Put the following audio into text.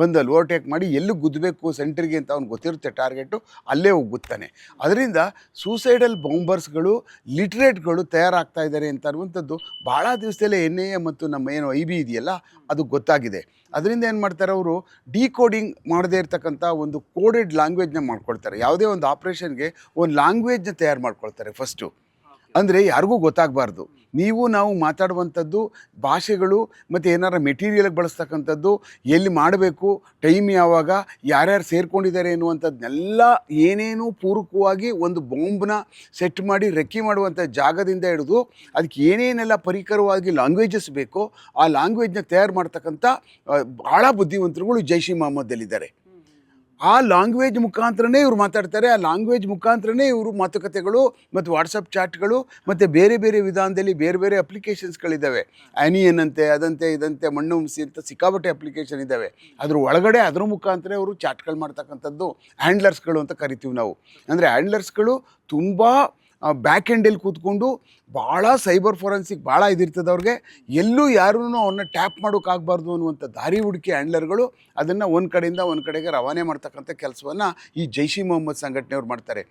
ಬಂದು ಅಲ್ಲಿ ಓವರ್ಟೇಕ್ ಮಾಡಿ ಎಲ್ಲಿ ಗುದ್ದಬೇಕು ಸೆಂಟ್ರಿಗೆ ಅಂತ ಅವ್ನು ಗೊತ್ತಿರುತ್ತೆ ಟಾರ್ಗೆಟು ಅಲ್ಲೇ ಹೋಗುತ್ತಾನೆ ಗುತ್ತಾನೆ ಅದರಿಂದ ಸೂಸೈಡಲ್ ಬಾಂಬರ್ಸ್ಗಳು ಲಿಟ್ರೇಟ್ಗಳು ತಯಾರಾಗ್ತಾ ಇದ್ದಾರೆ ಅಂತ ಅನ್ನುವಂಥದ್ದು ಭಾಳ ದಿವಸದಲ್ಲೇ ಎನ್ ಮತ್ತು ನಮ್ಮ ಏನು ಐ ಬಿ ಇದೆಯಲ್ಲ, ಅದು ಗೊತ್ತಾಗಿದೆ. ಅದರಿಂದ ಏನು ಮಾಡ್ತಾರೆ ಅವರು ಡಿಕೋಡಿಂಗ್ ಮಾಡದೇ ಇರ್ತಕ್ಕಂಥ ಒಂದು ಕೋಡೆಡ್ ಲ್ಯಾಂಗ್ವೇಜ್ನ ಮಾಡ್ಕೊಳ್ತಾರೆ. ಯಾವುದೇ ಒಂದು ಆಪ್ರೇಷನ್ಗೆ ಒಂದು ಲ್ಯಾಂಗ್ವೇಜ್ನ ತಯಾರು ಮಾಡ್ಕೊಳ್ತಾರೆ ಫಸ್ಟು ಅಂದರೆ ಯಾರಿಗೂ ಗೊತ್ತಾಗಬಾರ್ದು. ನೀವು ನಾವು ಮಾತಾಡುವಂಥದ್ದು, ಭಾಷೆಗಳು ಮತ್ತು ಏನಾರ ಮೆಟೀರಿಯಲ್ಗೆ ಬಳಸ್ತಕ್ಕಂಥದ್ದು ಎಲ್ಲಿ ಮಾಡಬೇಕು ಟೈಮ್ ಯಾವಾಗ, ಯಾರ್ಯಾರು ಸೇರ್ಕೊಂಡಿದ್ದಾರೆ ಎನ್ನುವಂಥದ್ದನ್ನೆಲ್ಲ ಏನೇನು ಪೂರಕವಾಗಿ ಒಂದು ಬಾಂಬ್ನ ಸೆಟ್ ಮಾಡಿ, ರೆಕ್ಕಿ ಮಾಡುವಂಥ ಜಾಗದಿಂದ ಹಿಡಿದು ಅದಕ್ಕೆ ಏನೇನೆಲ್ಲ ಪರಿಕರವಾಗಿ ಲ್ಯಾಂಗ್ವೇಜಸ್ ಬೇಕೋ ಆ ಲ್ಯಾಂಗ್ವೇಜ್ನ ತಯಾರು ಮಾಡ್ತಕ್ಕಂಥ ಭಾಳ ಬುದ್ಧಿವಂತರುಗಳು ಜೈಷಿ ಮೊಹಮ್ಮದಲ್ಲಿದ್ದಾರೆ ಆ ಲ್ಯಾಂಗ್ವೇಜ್ ಮುಖಾಂತರನೇ ಇವ್ರು ಮಾತಾಡ್ತಾರೆ, ಆ ಲ್ಯಾಂಗ್ವೇಜ್ ಮುಖಾಂತರನೇ ಇವರು ಮಾತುಕತೆಗಳು ಮತ್ತು ವಾಟ್ಸಪ್ ಚಾಟ್ಗಳು ಮತ್ತು ಬೇರೆ ಬೇರೆ ವಿಧಾನದಲ್ಲಿ ಬೇರೆ ಬೇರೆ ಅಪ್ಲಿಕೇಶನ್ಸ್ಗಳಿದ್ದಾವೆ ಆ್ಯನಿಯನ್ ಅಂತೆ ಅದಂತೆ, ಇದಂತೆ, ಮಣ್ಣು ಹುಂಸಿ ಅಂತ ಸಿಕ್ಕಾಪಟ್ಟೆ ಅಪ್ಲಿಕೇಶನ್ ಇದ್ದಾವೆ. ಅದ್ರ ಒಳಗಡೆ ಅದ್ರ ಮುಖಾಂತರ ಅವರು ಚಾಟ್ಗಳು ಮಾಡ್ತಕ್ಕಂಥದ್ದು ಹ್ಯಾಂಡ್ಲರ್ಸ್ಗಳು ಅಂತ ಕರಿತೀವಿ ನಾವು. ಅಂದರೆ ಹ್ಯಾಂಡ್ಲರ್ಸ್ಗಳು ತುಂಬ ಬ್ಯಾಕ್ ಎಂಡಲ್ಲಿ ಕೂತ್ಕೊಂಡು ಭಾಳ ಸೈಬರ್ ಫೋರೆನ್ಸಿಕ್ ಭಾಳ ಇದಿರ್ತದೆ ಅವ್ರಿಗೆ. ಎಲ್ಲೂ ಯಾರೂ ಅವ್ರನ್ನ ಟ್ಯಾಪ್ ಮಾಡೋಕ್ಕಾಗಬಾರ್ದು ಅನ್ನುವಂಥ ದಾರಿ ಹುಡುಕಿ ಹ್ಯಾಂಡ್ಲರ್ಗಳು ಅದನ್ನು ಒಂದು ಕಡೆಯಿಂದ ಒಂದು ಕಡೆಗೆ ರವಾನೆ ಮಾಡ್ತಕ್ಕಂಥ ಕೆಲಸವನ್ನು ಈ ಜೈಷಿ ಮೊಹಮ್ಮದ್ ಸಂಘಟನೆಯವ್ರು ಮಾಡ್ತಾರೆ.